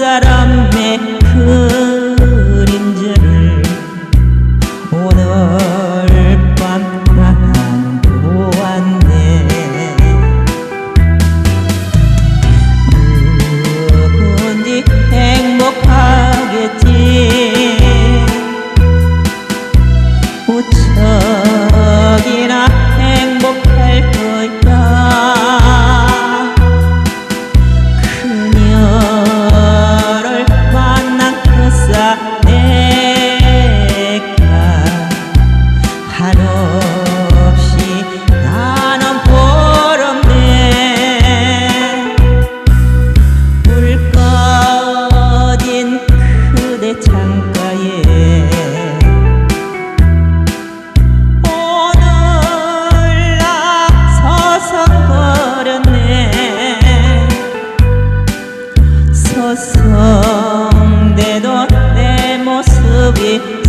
That I'm. 성대도 내 모습이